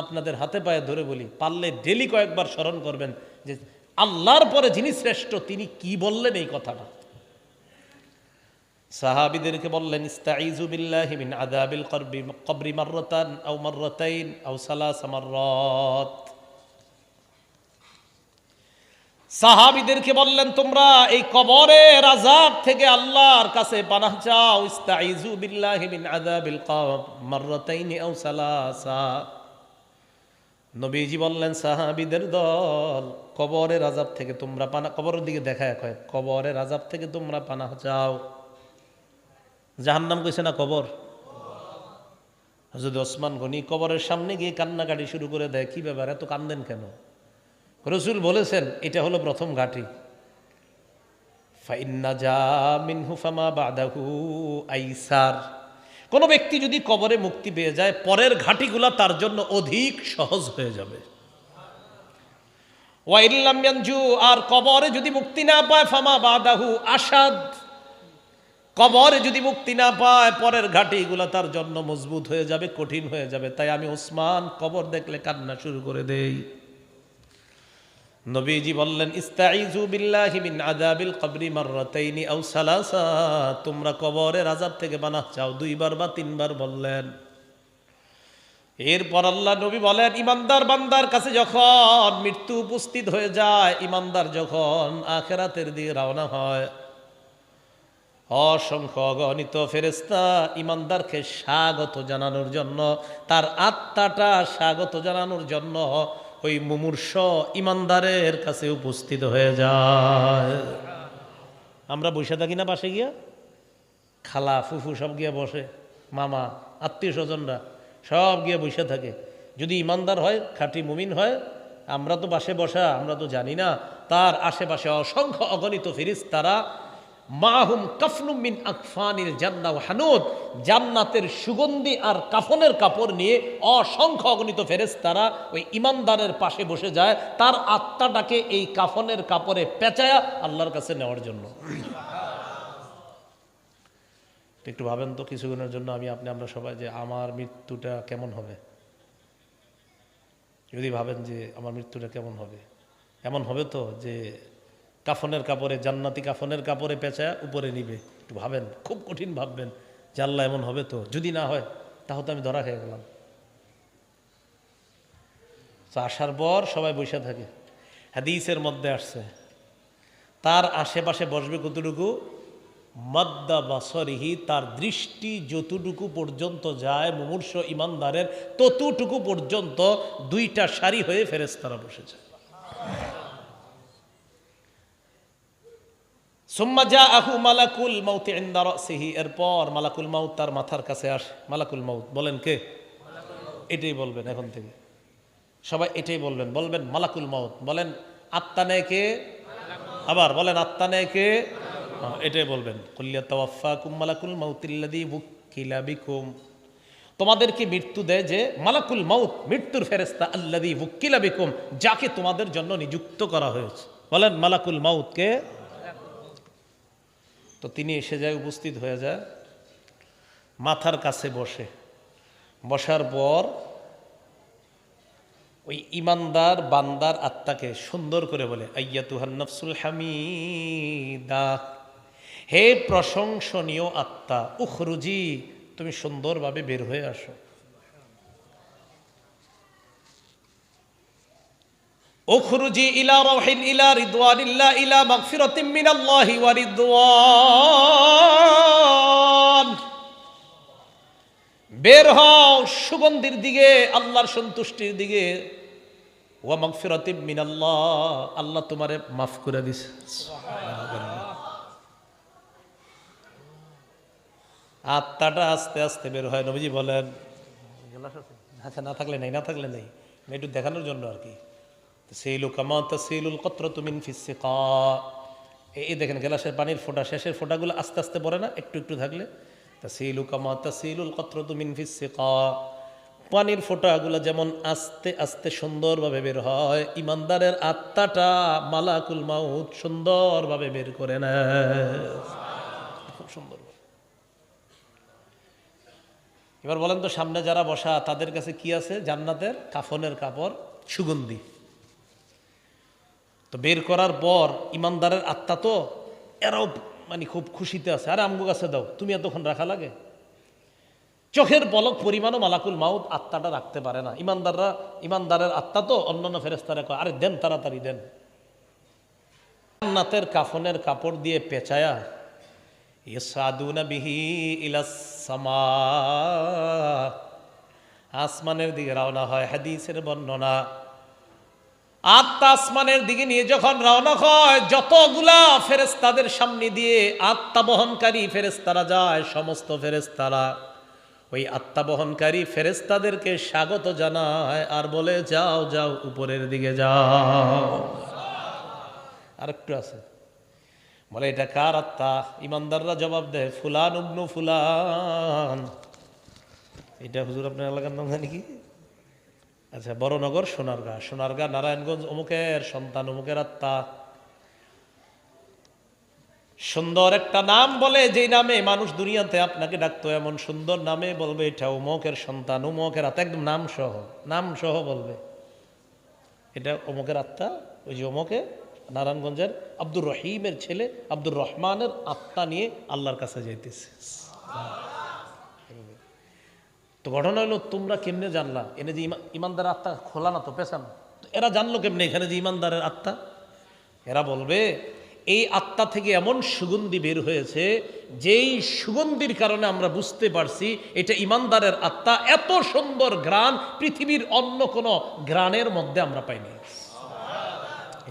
আপনাদের হাতে পায়ে ধরে বলি, পারলে ডেলি কয়েকবার স্মরণ করবেন যে আল্লাহর পরে যিনি শ্রেষ্ঠ, তিনি কি বললেন এই কথাটা? সাহাবিদেরকে বললেন সাহাবিদেরকে বললেন, তোমরা এই কবরের আযাব থেকে আল্লাহর কাছে পানাহ চাও ইস্তাইজু বিল্লাহি মিন আযাবিল কবর আও সালাসা। নবীজি বললেন, সাহাবিদের দল, কবরের আজাব থেকে তোমরা পানা, কবরের দিকে দেখায় কয় কবরের আজাব থেকে তোমরা পানাহ চাও। জাহান্নাম কইছে না কবর? হজরত ওসমান গনি কবরের সামনে গিয়ে কান্নাকাটি শুরু করে দেয়, কি ব্যাপার, এত কান্দেন কেন? রসুল বলেছেন, এটা হলো প্রথম ঘাটি। ফাইন্না যা মিনহু ফামা বাদাহু আইসার। কোনো ব্যক্তি যদি কবরে মুক্তি পেয়ে যায়, পরের ঘাটিগুলা তার জন্য অধিক সহজ হয়ে যাবে। ওয়াইল্লাম ইয়ানজু, আর কবরে যদি মুক্তি না পায়, ফামা বাদাহু আসাদ কবরে যদি মুক্তি না পায়, পরের ঘাটিগুলো তার জন্য মজবুত হয়ে যাবে, কঠিন হয়ে যাবে। তাই আমি ওসমান কবর দেখলে কান্না শুরু করে দেই। নবীজি বললেন ইস্তাইজু বিল্লাহি কবরি মাররাতাইনি আও সালাসা। তোমরা কবরের আযাব থেকে বানাহ চাও, দুইবার বা তিনবার বললেন। এরপর আল্লাহ নবী বলেন, ইমানদার বান্দার কাছে যখন মৃত্যু উপস্থিত হয়ে যায়, ইমানদার যখন আখেরাতের দিকে রওনা হয়, অসংখ্য অগণিত ফেরেস্তা ইমানদারকে স্বাগত জানানোর জন্য, তার আত্মাটা স্বাগত জানানোর জন্য ওই মুমূর্ষ ইমানদারের কাছে উপস্থিত হয়ে যায়। আমরা বসে থাকি না পাশে গিয়া? খালা, ফুফু সব গিয়া বসে, মামা, আত্মীয় স্বজনরা সব গিয়ে বসে থাকে। যদি ইমানদার হয়, খাঁটি মুমিন হয়, আমরা তো বাসে বসা, আমরা তো জানি না। তার আশেপাশে অসংখ্য অগণিত ফিরিস তারা মাহুম কাফনুম মিন আকফানিল জান্না হানুদ। জান্নাতের সুগন্ধি আর কাফনের কাপড় নিয়ে অসংখ্য অগণিত ফেরেস তারা ওই ইমানদারের পাশে বসে যায়। তার আত্মাটাকে এই কাফনের কাপড়ে পেঁচায়া আল্লাহর কাছে নেওয়ার জন্য। একটু ভাবেন তো কিছুক্ষণের জন্য আমি, আপনি, আমরা সবাই যে আমার মৃত্যুটা কেমন হবে? যদি ভাবেন যে আমার মৃত্যুটা কেমন হবে? এমন হবে তো যে কাফনের কাপড়ে, জান্নাতি কাফনের কাপড়ে পেঁচা উপরে নিবে। একটু ভাবেন, খুব কঠিন ভাববেন, যে আল্লাহ এমন হবে তো। যদি না হয়, তাহলে আমি ধরা খেয়ে গেলাম। আসার পর সবাই বসে থাকে। হাদিসের মধ্যে আসছে, তার আশেপাশে বসবে কতটুকু? মাদ্দা বাসরিহি, তার দৃষ্টি যতটুকু পর্যন্ত যায়, মুমূর্ষ ইমানদারের ততটুকু পর্যন্ত দুইটা সারি হয়ে ফেরেস্তারা বসে যায় সুম্মা যা আহু মালাকুল মাউতি ইন্দা রাসিহি। এরপর মালাকুল মাউত তার মাথার কাছে আসে মালাকুল মাউত বলেন কে? এটাই বলবেন এখন থেকে। সবাই এটাই বলবেন। বলবেন মালাকুল মাউত বলেন আত্মা নেয় কে? আবার বলেন আত্মা নেয় কে? হ্যাঁ, এটাই বলবেন। কল্লিয়া তাওয়াফা কুম মালাকুল মাউতিল্লাদি বুকিলা বিকুম। তোমাদেরকে মৃত্যু দেয় যে মালাকুল মাউত মৃত্যুর ফেরেস্তা আল্লাদি বুকিলা বিকুম যাকে তোমাদের জন্য নিযুক্ত করা হয়েছে? বলেন মালাকুল মাউতকে তো তিনি এসে যায় উপস্থিত হয়ে যায়, মাথার কাছে বসে। বসার পর ওই ইমানদার বান্দার আত্মাকে সুন্দর করে বলে আইয়া তুহার নফসুল হামিদা, হে প্রশংসনীয় আত্মা, উখরুজি, তুমি সুন্দরভাবে বের হয়ে আসো। উখরুজি ইলা রহিন ইলা রিদওয়ানিল্লাহ ইলা মাগফিরাতিম মিনাল্লাহি ওয়া রিদওয়ান। বের হও সুগন্ধির দিকে, আল্লাহর সন্তুষ্টির দিকে। ওয়া মাগফিরাতিম মিনাল্লাহ, আল্লাহ তোমারে মাফ করে দিছে। আত্মাটা আস্তে আস্তে বের হয়, নবীজি বলেন। না থাকলে নেই, না থাকলে নেই। একটু দেখানোর জন্য আর কি। সেইলু কামা তসিলুল কত্র তুমিন ফিসিকা এই দেখেন গেলাসের পানির ফোঁটা, শেষের ফোঁটাগুলো আস্তে আস্তে পড়ে না? একটু একটু থাকলে? তসিলু কামা তসিলুল কত্র তুমিন ফিসিকা পানির ফোঁটাগুলো যেমন আস্তে আস্তে সুন্দরভাবে বের হয়, ইমানদারের আত্মাটা মালাকুল মাউত সুন্দরভাবে বের করে নেয়। খুব সুন্দর। এবার বলেন তো, সামনে যারা বসা, তাদের কাছে কি আছে? জান্নাতের কাফনের কাপড়, সুগন্ধি। তো বের করার পর ইমানদারের আত্মা তো এরাও মানে খুব খুশিতে আছে। আরে আমগো কাছে দাও, তুমি এতক্ষণ রাখা লাগে? চোখের পলক পরিমাণও মালাকুল মাউত আত্মাটা রাখতে পারে না। ইমানদাররা, ইমানদারের আত্মা তো অন্যান্য ফেরেস্তারা কয়, আরে দেন তাড়াতাড়ি দেন। জান্নাতের কাফনের কাপড় দিয়ে পেঁচায়া ইসাদুনা বিহি ইলাসমা আসমানের দিকে রওনা হয়, হাদিসের বর্ণনা আত্মা আসমানের দিকে নিয়ে যখন রওনা হয়, যতগুলা ফেরেস্তাদের সামনে দিয়ে আত্মা বহনকারী ফেরেস্তারা যায়, সমস্ত ফেরেস্তারা ওই আত্মা বহনকারী ফেরেস্তাদেরকে স্বাগত জানায় আর বলে, যাও যাও, উপরের দিকে যাও। আরেকটু আছে। বলে, এটা কার আত্মা? ইমানদাররা জবাব দেয়, ফুলান উবনু ফুলান। এটা হুজুর আপনার এলাকার নাম জানি কি? আচ্ছা বড়নগর, সোনারগাঁ। সোনারগাঁ, নারায়ণগঞ্জ, অমুকের সন্তান, অমুকের আত্মা। সুন্দর একটা নাম বলে যেই নামে মানুষ দুনিয়াতে আপনাকে ডাকতো, এমন সুন্দর নামে বলবে, এটা অমুকের সন্তান, অমুকের আত্মা। একদম নাম সহ নাম সহ বলবে। এটা অমুকের আত্মা, ওই যে অমুকে, নারায়ণগঞ্জের আব্দুর রহিমের ছেলে, আব্দুর রহমানের আত্মা নিয়ে আল্লাহর কাছে যাইতেছে। তো ঘটনা হলো, তোমরা কেমনে জানলা? এনে যে ইমা- ইমানদারের আত্মা খোলা না তো, পেছানো। এরা জানলো কেমনে? এখানে যে ইমানদারের আত্মা, এরা বলবে, এই আত্মা থেকে এমন সুগন্ধি বের হয়েছে, যেই সুগন্ধির কারণে আমরা বুঝতে পারছি এটা ইমানদারের আত্মা, এত সুন্দর গ্রান পৃথিবীর অন্য কোনো গ্রানের মধ্যে আমরা পাইনি।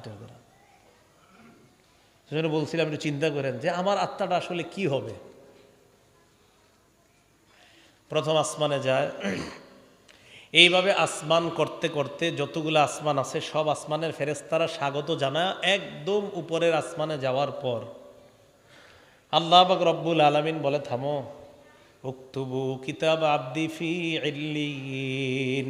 গ্রান সেজন্য বলছিলাম, একটু চিন্তা করেন যে আমার আত্মাটা আসলে কি হবে? প্রথম আসমানে যায়। এইভাবে আসমান করতে করতে যতগুলো আসমান আছে, সব আসমানের ফেরেস্তারা স্বাগত জানায় একদম উপরের আসমানে যাওয়ার পর। আল্লাহ বাক রব্বুল আলমিন বলে, থামো। উক্তুবু কিতাব আব্দি ফি ইল্লিয়িন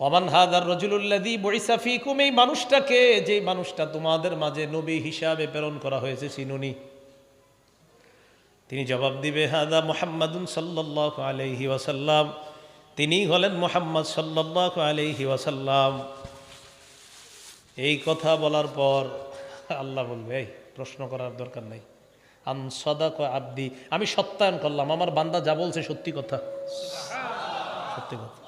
ওমান হাদার রজুলুল্লাদি বইসা ফিকুম, এই মানুষটাকে যে মানুষটা তোমাদের মাঝে নবী হিসাবে প্রেরণ করা হয়েছে, চিনুনি। তিনি জবাব দিবে, হাদা মোহাম্মদুন সাল্লাহ আলহি ওয়াসাল্লাম। তিনি হলেন মোহাম্মদ সাল্লাহ আলহি ওয়াসাল্লাম। এই কথা বলার পর আল্লাহ বলবে, এই, প্রশ্ন করার দরকার নেই। আন সদা আব্দি, আমি সত্যায়ন করলাম, আমার বান্দা যা বলছে সত্যি কথা। সত্যি কথা।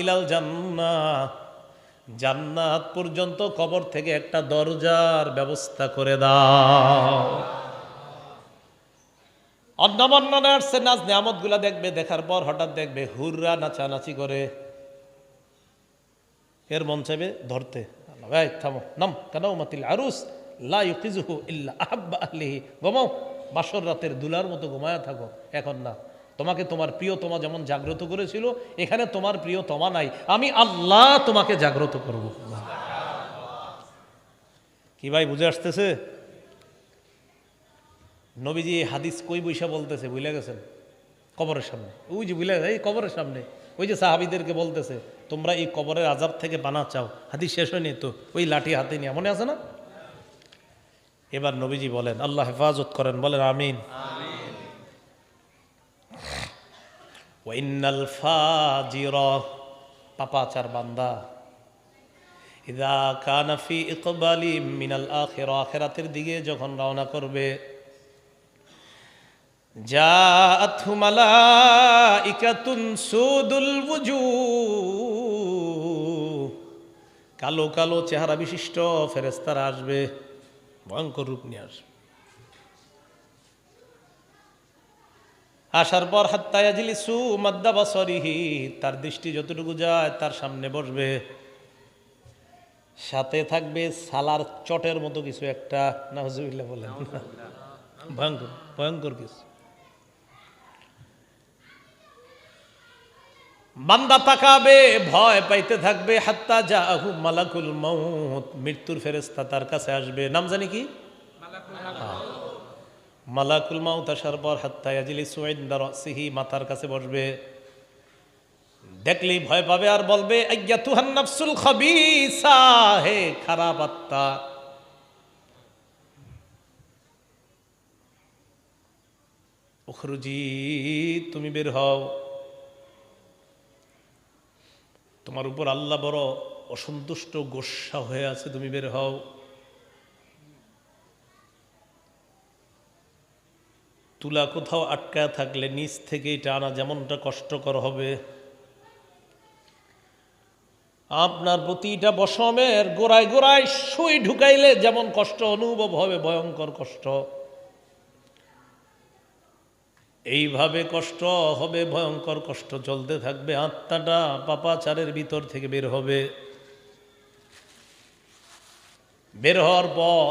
ইলাল জান্নাহ জান্নাত পর্যন্ত কবর থেকে একটা দরজার ব্যবস্থা করে দাও। অন্নবর্ণনা আসছে নাচ নিয়ামতগুলা দেখবে, দেখার পর হঠাৎ দেখবে হুররা নাচানাচি করে। এর মন চাইবে ধরতে। থামো, নাম কেন আরুস বাসর রাতের দুলার মতো ঘুমায়া থাকো, এখন না তোমাকে তোমার প্রিয় তোমা যেমন জাগ্রত করেছিল, এখানে তোমার প্রিয় তোমা নাই। আমি আল্লাহ তোমাকে জাগ্রত করব। কি ভাই, বুঝে আসতেছে? নবীজি হাদিস কই বৈশা বলতেছে বুঝলে গেছেন? কবরের সামনে। ওই যে বুঝলে এই কবরের সামনে। ওই যে সাহাবিদেরকে বলতেছে, তোমরা এই কবরের আজাব থেকে বানা চাও। হাদিস শেষ হয়নি তো, ওই লাঠি হাতে নিয়ে। মনে আছে না? এবার নবীজি বলেন, আল্লাহ হেফাজত করেন। বলেন, আমিন। ওয়াইনাল ফাজির পাপাচার বান্দা। ইদা কানাফি ইকবালি মিনাল আখির আখেরাতের দিকে যখন রওনা করবে জাআতহু মালাইকাতুন সুদুল ওয়ুজুহ কালো কালো চেহারা বিশিষ্ট ফেরেশতারা আসবে, ভয়ঙ্কর রূপ নিয়ে আসবে। আসার পর হাত্তায়াজিলিসু মাদ্দা বাসরিহি, তার দৃষ্টি যতটুকু যায় তার সামনে বসবে। সাথে থাকবে সালার চটের মতো কিছু একটা নাহজুবিল্লাহ বলেন। ভয়ঙ্কর ভয়ঙ্কর কিছু। বান্দা তাকাবে, ভয় পাইতে থাকবে, হাত্তা যা আহু মালাকুল মৌত মৃত্যুর ফেরেস্তা তার কাছে আসবে। নাম জানি কি? মালাকুল মাউত আসার পর হাত্তা ইয়াজিলি সুইন্দার সিহি মাথার কাছে বসবে। দেখলেই ভয় পাবে আর বলবে আজ্ঞা তুহান নাফসুল খাবিসা, হে খারাপ আত্মা। উখরুজি, তুমি বের হও। তোমার উপর আল্লাহ বড় অসন্তুষ্ট গোসা হয়ে আছে, তুমি বের হও। তুলা কোথাও আটকায় থাকলে নিচ থেকে এটা আনা যেমনটা কষ্টকর হবে। আপনার প্রতিটা বসমের গোড়ায় গোড়ায় সুই ঢুকাইলে যেমন কষ্ট, অনুভব হবে ভয়ঙ্কর কষ্ট। এইভাবে কষ্ট হবে, ভয়ঙ্কর কষ্ট চলতে থাকবে, আত্মাটা পাপাচারের ভিতর থেকে বের হবে। বের হওয়ার পর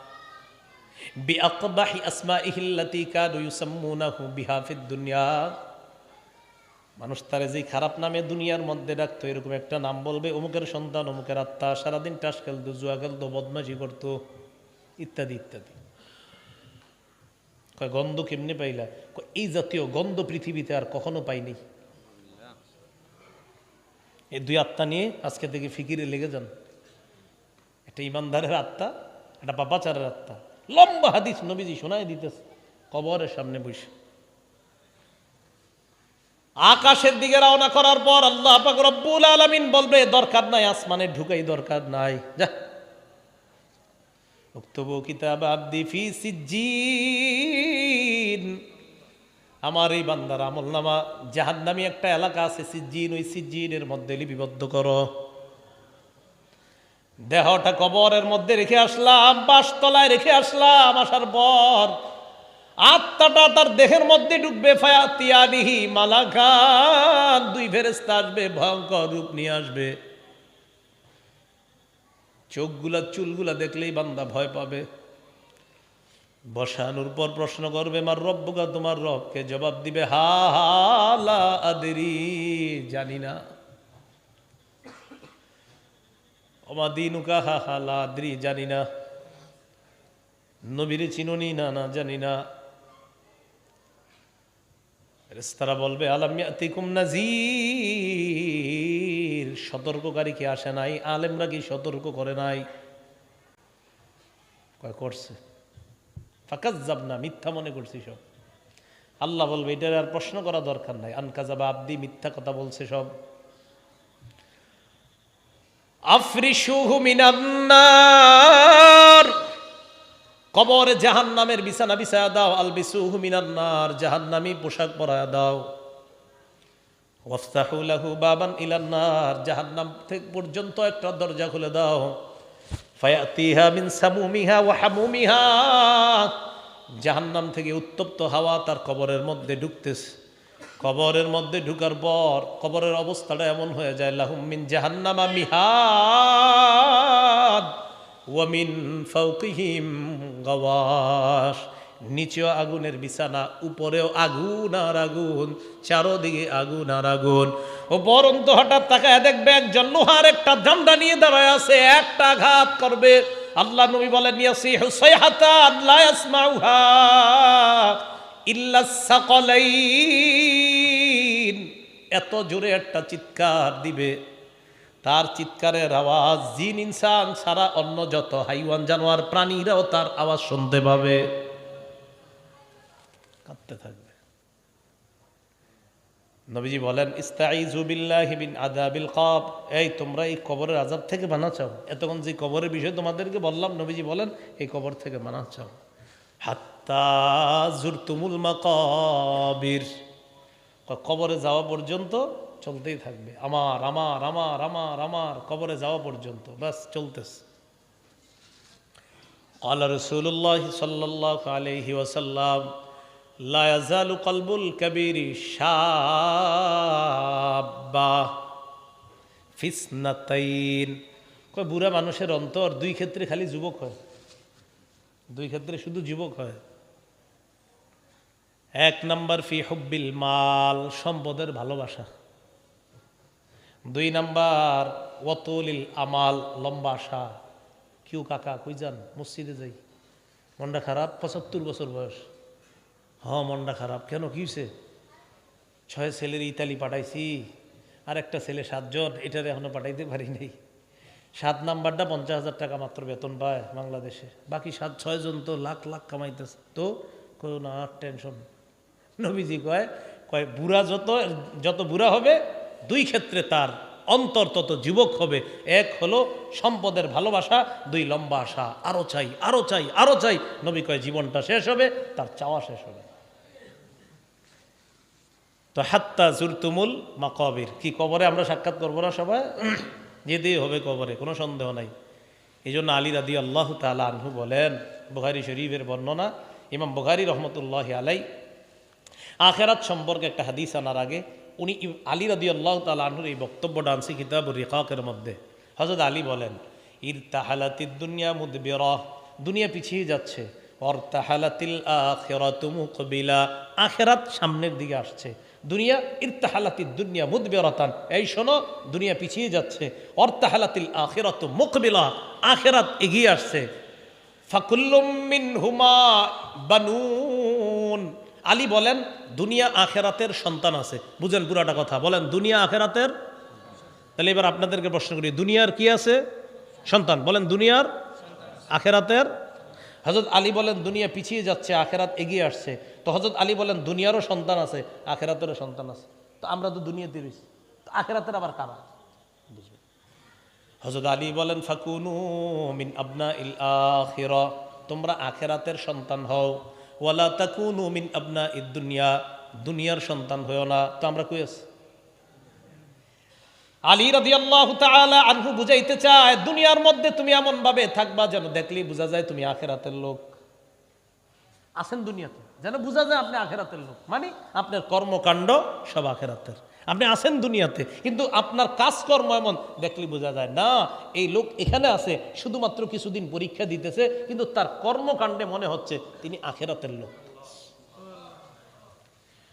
বিআকবাহি আসমাইহিল্লাতি কানু ইউসাম্মুনাহু বিহা ফিদ দুনিয়া। মানুষ তারে যে খারাপ নামে দুনিয়ার মধ্যে ডাকতো, এরকম একটা নাম বলবে, অমুকের সন্তান, অমুকের আত্মা, সারাদিন টাস খেলতো, জুয়া খেলতো, বদমাশি করতো, ইত্যাদি ইত্যাদি। কয়, গন্ধ কেমনে পাইলা? এই জাতীয় গন্ধ পৃথিবীতে আর কখনো পাইনি। এই দুই আত্মা নিয়ে আজকে থেকে ফিকিরে লেগে যান। একটা ইমানদারের আত্মা, একটা পাপাচারের আত্মা। লম্বা হাদিস নবীজি শোনায় দিতেছে, কবরের সামনে বসে। আকাশের দিকে রওনা করার পর আল্লাহ রব্বুল আলামিন বলবে, দরকার নাই, আসমানে ঢুকাই দরকার নাই। যা। উক্তবু কিতাব আব্দি ফি সিজ্জিন। আমার এই বান্দার আমল নামা জাহান্নামী একটা এলাকা আছে, সিজ্জিন, ওই সিজ্জিনের মধ্যে লিপিবদ্ধ করো। দেহটা কবরের মধ্যে রেখে আসলাম, বাসতলায় রেখে আসলাম আসার পর আত্মাটা তার দেহের মধ্যে ঢুকবে, ফায়াতিয়ানিহি মালাকান, দুই ফেরেস্তা আসবে, ভয়ঙ্কর রূপ নিয়ে আসবে। চোখগুলা, চুলগুলা দেখলেই বান্দা ভয় পাবে। বসানোর পর প্রশ্ন করবে, মার রব্বকা তোমার রবকে জবাব দিবে? হা হালা আদেরি, জানি না। হালা আদ্রি জানি না। নবীরে চিনুনি না না জানি না। তারা বলবে আলামিয়াতিকুম নাজির সতর্ককারী কি আসে নাই? আলেমরা কি সতর্ক করে নাই? কয়, করছে। ফাঁকাজ যাব না মিথ্যা মনে করছি সব। আল্লাহ বলবে, এটার আর প্রশ্ন করা দরকার নাই। আনকাজাবা আব্দি মিথ্যা কথা বলছে সব। আফরিসুহু মিনান্নার। কবরে জাহান্নামের বিছানা বিছায়া দাও, আলবিসুহু মিনান্নার, জাহান্নামী পোশাক পরায়া দাও। ওয়াফতাহু লাহু বাবান ইলান্নার, জাহান্নাম থেকে পর্যন্ত একটা দরজা খুলে দাও। ফায়াতিহা মিন সামুমিহা ওয়া হামুমিহা। জাহান্নাম থেকে উত্তপ্ত হাওয়া তার কবরের মধ্যে ঢুকতেছে। কবরের মধ্যে ঢুকার পর কবরের অবস্থাটা এমন হয়ে যায় লাহুমিন জাহান্নামা মিহাদ ওয়া মিন ফাওকিহিম নিচেও আগুনের বিছানা, উপরেও আগুন আর আগুন, চারোদিকে আগুন আর আগুন। ও বরন্ত হঠাৎ তাকায় দেখবে একজন লোহার একটা জামদা নিয়ে দাঁড়ায় আছে, একটা আঘাত করবে। আল্লাহ নবী বলেন, ইয়াসিহু সাইহাতান লা ইয়াসমাউহা ইল্লা সাকালাইন। এত জোরে একটা চিৎকার দিবে। তার চিৎকারের আওয়াজ জিন ইনসান ছাড়া অন্য যত হাইওয়ান জানোয়ার প্রাণীরাও তার আওয়াজ শুনতে পাবে। কাঁদতে থাকবে। নবীজি বলেন ইস্তাইজু বিল্লাহি মিন আযাবিল কব। এই, তোমরা এই কবরের আযাব থেকে মানা এতক্ষণ যে কবরের বিষয়ে তোমাদেরকে বললাম, নবীজি বলেন, এই কবর থেকে মানা চাও। হাত্তা জুরতুমুল মাকাবির। কবরে যাওয়া পর্যন্ত চলতেই থাকবে আমার আমার আমার আমার আমার কবরে যাওয়া পর্যন্ত ব্যাস চলতেছে قال رسول الله صلى الله عليه وسلم لا يزال قلب الكبير شابا في اثنتين কয় বুড়া মানুষের অন্তর দুই ক্ষেত্রে খালি যুবক হয় দুই ক্ষেত্রে শুধু যুবক হয় এক নাম্বার ফি হব্বিল মাল, সম্পদের ভালোবাসা। দুই নাম্বার, ওয়াতুলিল আমাল, লম্বা আশা। কিউ কাকা, কই যান? মসজিদে যাই। মনটা খারাপ? পঁচাত্তর বছর বয়স। হ, মনটা খারাপ। কেন? কি হয়েছে ছয় ছেলের ইতালি পাঠাইছি। আর একটা ছেলে সাতজন, এটারে এখনও পাঠাইতে পারি নাই। সাত নাম্বারটা পঞ্চাশ হাজার টাকা মাত্র বেতন পায় বাংলাদেশে। বাকি সাত, ছয়জন তো লাখ লাখ কামাইতেছে। তো কোনো না টেনশন নবীজি কয় কয়, বুড়া যত যত বুড়া হবে, দুই ক্ষেত্রে তার অন্তর তত যুবক হবে। এক হলো সম্পদের ভালোবাসা, দুই লম্বা আশা, আরও চাই আরও চাই আরও চাই। নবী কয়, জীবনটা শেষ হবে, তার চাওয়া শেষ হবে। তো হাত্তা জুরতুমুল মাকবির। কি কবরে আমরা সাক্ষাৎ করব না সবাই? যেতেই হবে কবরে, কোনো সন্দেহ নাই। এই জন্য আলী রাদি আল্লাহ তালা আনহু বলেন, বুখারি শরীফের বর্ণনা, ইমাম বুখারি রহমতুল্লাহ আলাই আখেরাত সম্পর্কে একটা হাদিস আনার আগে উনি আলী রাদি আল্লাহ তালা আনহুর এই বক্তব্যটা আনছি কিতাব রিকাকের মধ্যে। হজরত আলী বলেন ইর তাহালাতির দুনিয়া মুদবিরা দুনিয়া পিছিয়ে যাচ্ছে। অর তাহালাতিল আখেরাতু মুকবিলা আখেরাত সামনের দিকে আসছে। দুনিয়া ইরতাহালাতি দুনিয়া মুদবেরতান এই শোনো, দুনিয়া পিছিয়ে যাচ্ছে। অর্তাহালাতিল আখেরাত মুকবিলা আখেরাত এগিয়ে আসছে। ফাকুল্লুম মিনহুমা বানুন আলী বলেন, দুনিয়া আখেরাতের সন্তান আছে। বুঝেন পুরাটা কথা। বলেন, দুনিয়া আখেরাতের? তাহলে এবার আপনাদেরকে প্রশ্ন করি, দুনিয়ার কি আছে সন্তান? বলেন, দুনিয়ার আখেরাতের? হজরত আলী বলেন, দুনিয়া পিছিয়ে যাচ্ছে, আখেরাত এগিয়ে আসছে। তো হজরত আলী বলেন, দুনিয়ারও সন্তান আছে, আখেরাতেরও সন্তান আছে। তো আমরা তো দুনিয়াতে রয়েছি, তো আখেরাতের আবার কারা? হজরত আলী বলেন, ফাকুনু মিন আবনা ইল আখিরা। তোমরা আখেরাতের সন্তান হও। ওয়ালা তাকুন মিন আবনা দুনিয়া, দুনিয়ার সন্তান হয়েও না। তো আমরা কই আছি? আলী রাদিয়াল্লাহু তাআলা আনহু বুঝাইতে চায়, দুনিয়ার মধ্যে তুমি এমন ভাবে থাকবা যেন দেখলেই বোঝা যায় তুমি আখেরাতের লোক। আছেন দুনিয়াতে? যেন বোঝা যায় আপনি আখেরাতের লোক। মানে আপনার কর্মকাণ্ড সব আখেরাতের। আপনি আছেন দুনিয়াতে, কিন্তু আপনার কাজকর্ম এমন, দেখলে বোঝা যায়, না, এই লোক এখানে আছে, শুধুমাত্র কিছুদিন পরীক্ষা দিতেছে, কিন্তু তার কর্মকাণ্ডে মনে হচ্ছে তিনি আখেরাতের লোক।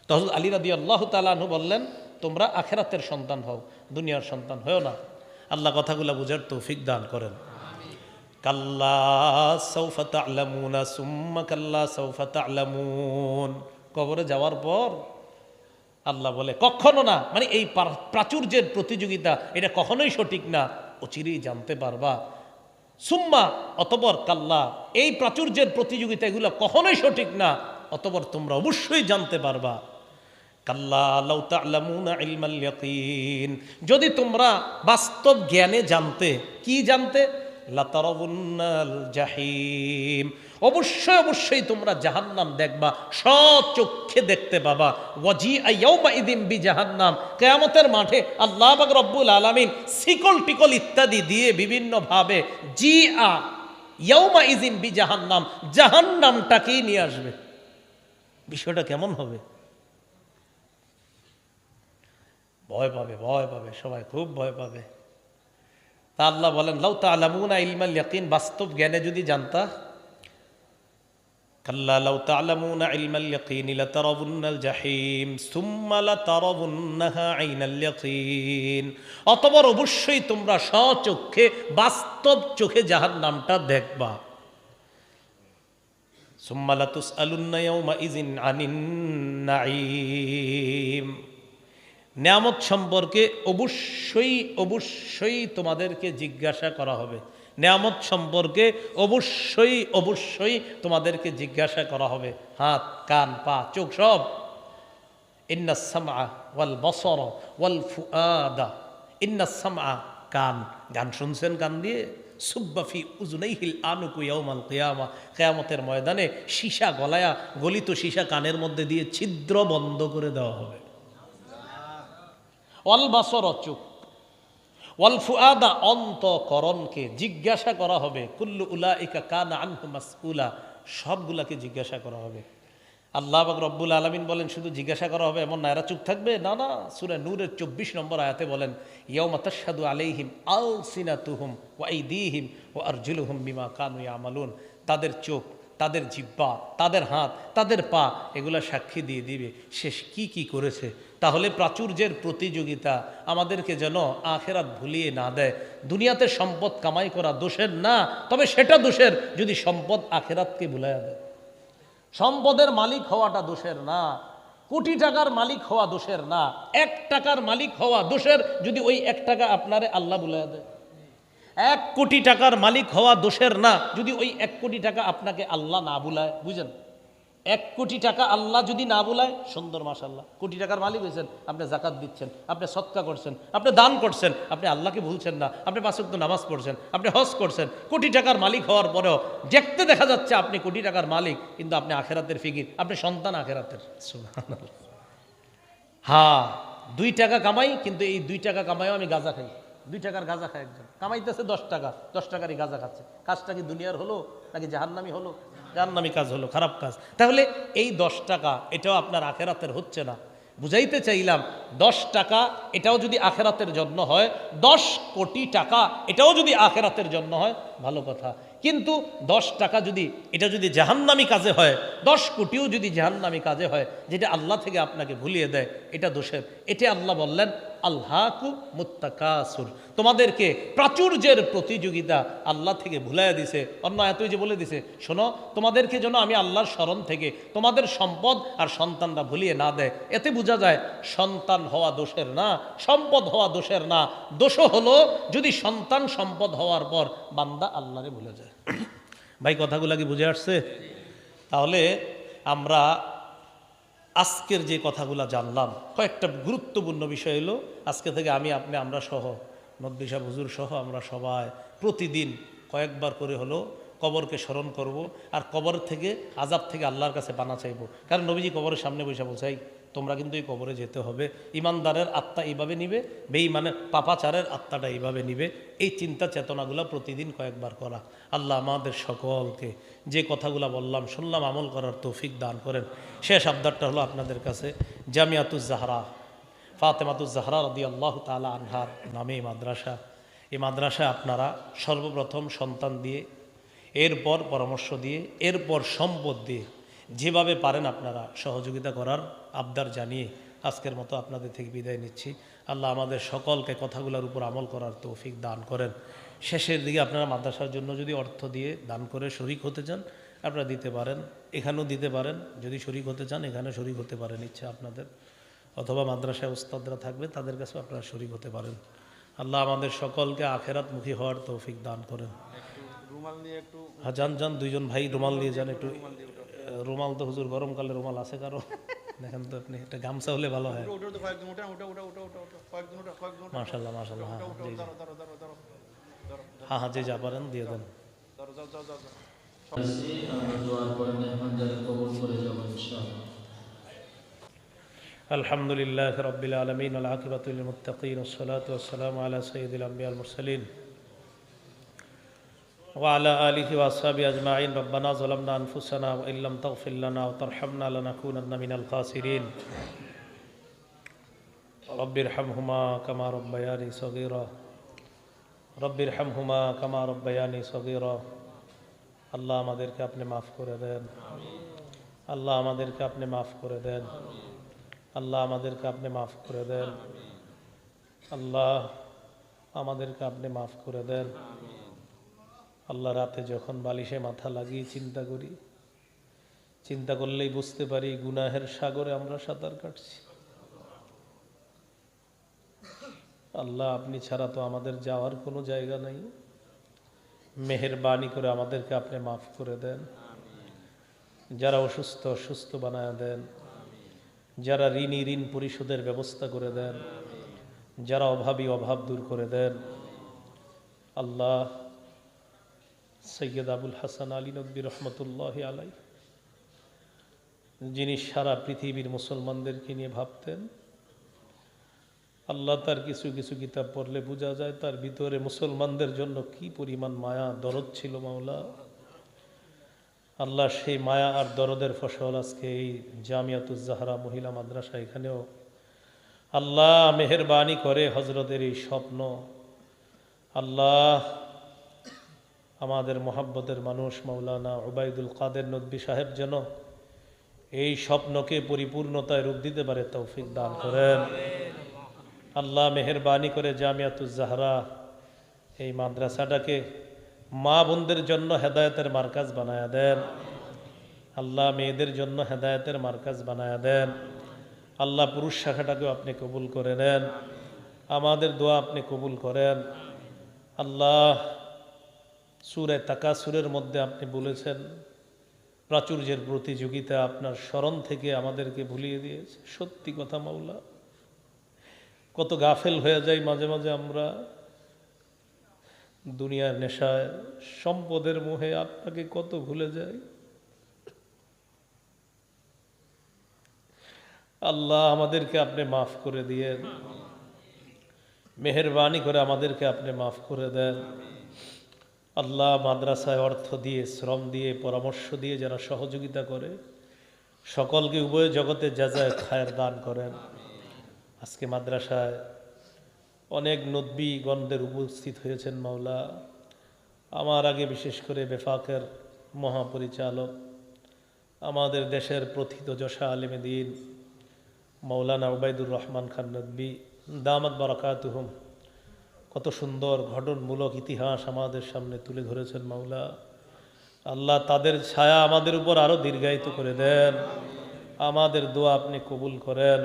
তহজুল আলী রাদি আল্লাহ তালু বললেন, তোমরা আখেরাতের সন্তান হও, দুনিয়ার সন্তান হও না। আল্লাহ কথাগুলো বুঝার তৌফিক দান করেন। কাল্লা সুম্মা কাল্লা কবরে যাওয়ার পর আল্লাহ বলে, কখনো না। মানে এই প্রাচুর্যের প্রতিযোগিতা, এটা কখনোই সঠিক না। অচিরেই জানতে পারবা। সুম্মা অতবর কাল্লা, এই প্রাচুর্যের প্রতিযোগিতা এগুলো কখনোই সঠিক না। অতবর তোমরা অবশ্যই জানতে পারবা। যদি তোমরা বাস্তব জ্ঞানে জানতে, কি জানতে? লাতারাবুন্নাল জাহিম। অবশ্যই অবশ্যই তোমরা জাহান্নাম দেখবা সচক্ষে দেখতে পাবা। ওয়াজি আইয়াউমা ইদিন বি জাহান্নাম কিয়ামতের মাঠে আল্লাহ পাক রব্বুল আলামিন সিকল টিকল ইত্যাদি দিয়ে বিভিন্ন ভাবে জি আ ইয়াউমা ইদিন বি জাহান্নাম জাহান্নামটাকেই নিয়ে আসবে। বিষয়টা কেমন হবে? ভয় পাবে ভয় পাবে, সবাই খুব ভয় পাবে। তা আল্লাহ বলেন, লাউ তালামুনা ইলমাল ইয়াকিন, বাস্তব জ্ঞানে যদি জানতা কাল্লা লাউ তালামুনা ইলমাল ইয়াকিন লাতারাবুন্নাল জাহিম, সুম্মা লাতারাবুন্নাহা আইনাল ইয়াকিন। অতঃপর অবশ্যই তোমরা স্বচক্ষে, বাস্তব চোখে জাহান্নামটা দেখবা। লাতুসআলুন্না ইয়াউমা ইযিন আনিন নাঈম। নিয়ামত সম্পর্কে অবশ্যই অবশ্যই তোমাদেরকে জিজ্ঞাসা করা হবে। নিয়ামত সম্পর্কে অবশ্যই অবশ্যই তোমাদেরকে জিজ্ঞাসা করা হবে। হাত, কান, পা, চোখ সব। ইন্না সামা ওয়াল বসর ওয়াল ফুআদা। ইন্না সামা কান। গান শুনছেন কান দিয়ে? সুব্বাফি উজুনাইহিল আনুকু ইয়াউমাল কিয়ামা। কিয়ামতের ময়দানে সীসা গলায়া, গলিত সীসা কানের মধ্যে দিয়ে ছিদ্র বন্ধ করে দেওয়া হবে। অল বাসর চুপ ওয়াল ফুআদা অন্তকরণকে জিজ্ঞাসা করা হবে, কুল্লু উলা ইকা কানা আনহু মাসউলা, সবগুলাকে জিজ্ঞাসা করা হবে। আল্লাহ রব্বুল আলমিন বলেন, শুধু জিজ্ঞাসা করা হবে এমন নায়রা চুপ থাকবে? না না, সুরে নূরের চব্বিশ নম্বর আয়াতে বলেন ইয়ৌমা তাশহাদু আলাইহিম আল সিনাতুহুম ও আইদিহিম ও আরজুলুহুম বিমা কানু ইয়ামালুন। তাদের চোখ, তাদের জিব্বা তাদের হাত, তাদের পা, এগুলা সাক্ষী দিয়ে দিবে। শেষ কি কি করেছে? তাহলে প্রাচুর্যের প্রতিযোগিতা আমাদেরকে যেন আখেরাত ভুলিয়ে না দেয়। দুনিয়াতে সম্পদ কামাই করা দোষের না, তবে সেটা দোষের যদি সম্পদ আখেরাতকে ভুলাইয়া দেয়। সম্পদের মালিক হওয়াটা দোষের না, কোটি টাকার মালিক হওয়া দোষের না, এক টাকার মালিক হওয়া দোষের যদি ওই এক টাকা আপনারে আল্লাহ বুলাইয়া দেয়। এক কোটি টাকার মালিক হওয়া দোষের না, যদি ওই এক কোটি টাকা আপনাকে আল্লাহ না বুলায় বুঝেন? এক কোটি টাকা আল্লাহ যদি না বুলায়, সুন্দর মাসাল্লাহ কোটি টাকার মালিক হয়েছেন, আপনি জাকাত দিচ্ছেন, আপনি সৎকা করছেন, আপনি দান করছেন, আপনি আল্লাহকে ভুলছেন না, আপনি পাঁচক্ত নামাজ পড়ছেন, আপনি হজ করছেন, কোটি টাকার মালিক হওয়ার পরেও দেখতে দেখা যাচ্ছে আপনি কোটি টাকার মালিক, কিন্তু আপনি আখেরাতের ফিকির, আপনি সন্তান আখেরাতের। হ্যাঁ দুই টাকা কামাই, কিন্তু এই দুই টাকা কামাইও আমি গাঁজা খাই। দুই টাকার গাঁজা খায় একজন। কামাইতেছে দশ টাকা, দশ টাকারই গাঁজা খাচ্ছে। কাজটা কি দুনিয়ার হলো, নাকি জাহান্নামি হলো? জাহান্নামি কাজ হলো, খারাপ কাজ। তাহলে এই দশ টাকা, এটাও আপনার আখেরাতের হচ্ছে না। বুঝাইতে চাইলাম, দশ টাকা, এটাও যদি আখেরাতের জন্য হয়, দশ কোটি টাকা, এটাও যদি আখেরাতের জন্য হয়, ভালো কথা। কিন্তু দশ টাকা যদি, এটা যদি জাহান্নামি কাজে হয়, দশ কোটিও যদি জাহান্নামি কাজে হয়, যেটা আল্লাহ থেকে আপনাকে ভুলিয়ে দেয়, এটা দোষের। এটা আল্লাহ বললেন আল্লাহকু মুত্তাকাসুর। তোমাদেরকে প্রাচুর্যের প্রতিযোগিতা আল্লাহ থেকে ভুলাইয়া দিছে, অন্য এতই যে বলে দিছে, শোনো, তোমাদেরকে যেন আমি আল্লাহর স্মরণ থেকে তোমাদের সম্পদ আর সন্তানরা ভুলিয়ে না দেয়। এতে বোঝা যায়, সন্তান হওয়া দোষের না, সম্পদ হওয়া দোষের না। দোষ হলো যদি সন্তান সম্পদ হওয়ার পর বান্দা আল্লাহরে ভুলে যায়। ভাই, কথাগুলো কি বুঝে আসছে? তাহলে আমরা আজকের যে কথাগুলো জানলাম, কয়েকটা গুরুত্বপূর্ণ বিষয় হলো, আজকে থেকে আমি, আপনি, আমরা সহ নদ্দিশা হুজুর সহ আমরা সবাই প্রতিদিন কয়েকবার করে হলো কবরকে স্মরণ করব, আর কবর থেকে, আজাব থেকে আল্লাহর কাছে বানা চাইব। কারণ নবীজি কবরের সামনে বসে বলছাই তোমরা কিন্তু এই কবরে যেতে হবে। ইমানদারের আত্মা এইভাবে নিবে, বেঈমানের পাপাচারের আত্মাটা এইভাবে নিবে। এই চিন্তা চেতনাগুলো প্রতিদিন কয়েকবার করা। আল্লাহ আমাদের সকলকে যে কথাগুলো বললাম, শুনলাম, আমল করার তৌফিক দান করেন। শেষ আবদারটা হলো আপনাদের কাছে, জামিয়াতুজ জাহরা, ফাতেমাতুজ জাহরা রদি আল্লাহ তালা আনহার নামে এই মাদ্রাসা। এই মাদ্রাসায় আপনারা সর্বপ্রথম সন্তান দিয়ে, এরপর পরামর্শ দিয়ে, এরপর সম্পদ দিয়ে যেভাবে পারেন আপনারা সহযোগিতা করার আবদার জানিয়ে আজকের মতো আপনাদের থেকে বিদায় নিচ্ছি। আল্লাহ আমাদের সকলকে কথাগুলোর উপর আমল করার তৌফিক দান করেন। শেষের দিকে আপনারা মাদ্রাসার জন্য যদি অর্থ দিয়ে দান করে শরিক হতে চান আপনারা দিতে পারেন। এখানেও দিতে পারেন। যদি শরিক হতে চান এখানে শরিক হতে পারেন ইচ্ছা আপনাদের। অথবা মাদ্রাসায় উস্তাদরা থাকবে তাদের কাছেও আপনারা শরিক হতে পারেন। আল্লাহ আমাদের সকলকে আখেরাতমুখী হওয়ার তৌফিক দান করেন। হ্যাঁ যান যান দুইজন ভাই রুমাল নিয়ে যান একটু। রুমাল তো হুজুর গরমকালে রুমাল আছে কারো দেখেন তো আপনি একটা গামছা হলে ভালো হয় ওটা ওটা কয়েকদিন ওটা ওটা ওটা ওটা ওটা ওটা কয়েকদিন ওটা কয়েকদিন ওটা মাশাল্লাহ মাশাল্লাহ হ্যাঁ জি জি। দাঁড়ো দাঁড়ো দাঁড়ো দাঁড়ো দাঁড়ো হ্যাঁ হ্যাঁ যে যা পারেন দিয়ে দেন দাঁড়ো যাও যাও যাও যাও আসি আমরা দোয়ার পরে মেহমান যারা কবুল করে যাবো ইনশাআল্লাহ الحمد لله رب العالمين والعاقبة للمتقين والصلاة والسلام على سيد الأنبياء المرسلين وعلى آله وأصحابه أجمعين ربنا ظلمنا أنفسنا وإن لم تغفر لنا وترحمنا لنكونن من الخاسرين رب ارحمهما كما ربياني صغيرا رب ارحمهما كما ربياني صغيرا আল্লাহ আমাদেরকে আপনি মাফ করে দেন আল্লাহ আমাদেরকে আপনি মাফ করে দেন আল্লাহ আমাদেরকে আপনি মাফ করে দেন আল্লাহ আমাদেরকে আপনি মাফ করে দেন আল্লাহ রাতে যখন বালিশে মাথা লাগিয়ে চিন্তা করি, চিন্তা করলেই বুঝতে পারি গুনাহের সাগরে আমরা সাঁতার কাটছি। আল্লাহ, আপনি ছাড়া তো আমাদের যাওয়ার কোনো জায়গা নাই। মেহেরবানি করে আমাদেরকে আপনি মাফ করে দেন। যারা অসুস্থ, সুস্থ বানায় দেন। যারা ঋণী ঋণ পরিশোধের ব্যবস্থা করে দেন। যারা অভাবী অভাব দূর করে দেন। আল্লাহ সৈয়দ আবুল হাসান আলী নব্বী রহমতুল্লাহ আলাই যিনি সারা পৃথিবীর মুসলমানদেরকে নিয়ে ভাবতেন, আল্লাহ তার কিছু কিছু কিতাব পড়লে বোঝা যায় তার ভিতরে মুসলমানদের জন্য কি পরিমাণ মায়া, দরদ ছিল মাওলা। আল্লাহ সেই মায়া আর দরদের ফসল আজকে এই জামিয়াতুজ্জাহরা মহিলা মাদ্রাসা এখানেও। আল্লাহ মেহেরবানি করে হজরতের এই স্বপ্ন। আল্লাহ আমাদের মোহাব্বতের মানুষ মৌলানা ওবায়দুল কাদের নদী সাহেব যেন এই স্বপ্নকে পরিপূর্ণতায় রূপ দিতে পারে তৌফিক দান করেন। আল্লাহ মেহেরবানি করে জামিয়াতুজ্জাহরা এই মাদ্রাসাটাকে মা বোনদের জন্য হেদায়তের মার্কাজ বানায়া দেন। আল্লাহ মেয়েদের জন্য হেদায়তের মার্কাজ বানায়া দেন। আল্লাহ পুরুষ শাখাটাকেও আপনি কবুল করে নেন। আমাদের দোয়া আপনি কবুল করেন। আল্লাহ সুরে তাকাসুরের মধ্যে আপনি বলেছেন, প্রাচুর্যের প্রতিযোগিতা আপনার স্মরণ থেকে আমাদেরকে ভুলিয়ে দিয়েছে। সত্যি কথা মাওলা। কত গাফেল হয়ে যায় মাঝে মাঝে আমরা। দুনিয়ার নেশায়, সম্পদের মোহে আপনাকে কত ভুলে যাই। আল্লাহ আমাদেরকে আপনি মাফ করে দিয়ে মেহরবানি করে আমাদেরকে আপনি মাফ করে দেন। আল্লাহ মাদ্রাসায় অর্থ দিয়ে, শ্রম দিয়ে, পরামর্শ দিয়ে যারা সহযোগিতা করে, সকলকে উভয় জগতে যা যায় খায়ের দান করেন। আজকে মাদ্রাসায় অনেক নদী গণদের উপস্থিত হয়েছেন মাওলা। আমার আগে বিশেষ করে বেফাকের মহাপরিচালক, আমাদের দেশের প্রথিত যশা আলিমে দিন মৌলানা উবাইদুর রহমান খান নদী, দামাত বারাকাতুহুম। কত সুন্দর ঘটনমূলক ইতিহাস আমাদের সামনে তুলে ধরেছেন মাওলা। আল্লাহ তাদের ছায়া আমাদের উপর আরও দীর্ঘায়িত করে দেন। আমাদের দোয়া আপনি কবুল করেন।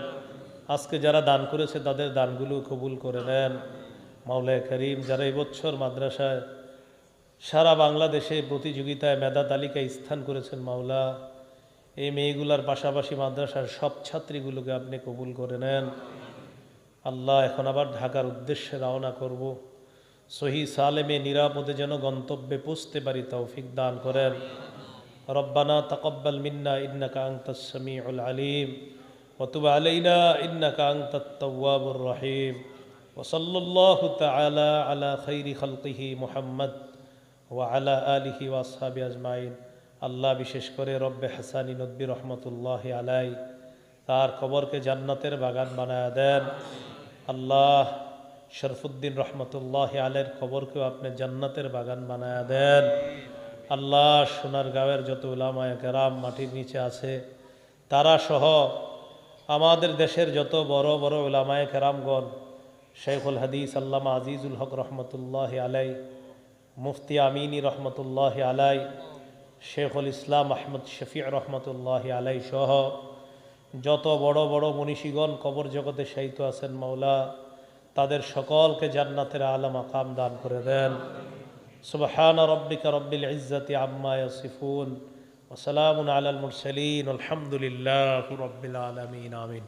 আজকে যারা দান করেছে তাদের দানগুলো কবুল করে নেন। মাওলায় করিম, যারা এবছর মাদ্রাসায় সারা বাংলাদেশে প্রতিযোগিতায় মেধা তালিকায় স্থান করেছেন মাওলা, এই মেয়েগুলার পাশাপাশি মাদ্রাসার সব ছাত্রীগুলোকে আপনি কবুল করে নেন। আল্লাহ এখন আবার ঢাকার উদ্দেশ্যে রওনা করব সহি সালেমে নিরাপদে যেন গন্তব্যে পৌঁছতে পারি তৌফিক দান করেন রব্বানা তকব্বাল মিন্না ইন্নাকা আংতাস সামিউল আলিম وتب علينا إنك أنت التواب الرحيم وصلى الله تعالى على خير خلقه محمد وعلى آله وأصحابه أجمعين আল্লাহ বিশেষ করে রব্বে হাসানি নব্বী রহমতুল্লাহ আলাই তার কবরকে জান্নাতের বাগান বানায় দেন আল্লাহ শরফুদ্দিন রহমতুল্লাহ আলের কবরকেও আপনি জান্নাতের বাগান বানায় দেন। আল্লাহ সোনার গাঁয়ের যত উলামায় কেরাম মাটির নিচে আছে, তারা সহ আমাদের দেশের যত বড় বড় উলামায় কেরামগণ শেখুল হাদিস আল্লামা আজিজুল হক রহমতুল্লাহ আলাই, মুফতি আমিনী রহমতুল্লাহ আলাই শেখুল ইসলাম আহমদ শফি রহমতুল্লাহ আলাই সহ যত বড় বড় মনীষীগণ কবর জগতে শায়িত আছেন মাওলা, তাদের সকলকে জান্নাতের আলম আকাম দান করে দেন। সুবহান রব্বিকা রব্বিল ইজ্জাতি আম্মা ইয়াসিফুন। ওয়া সালামুন আলাল মুরসালিন। আলহামদুলিল্লাহি রাব্বিল আলামিন, আমিন।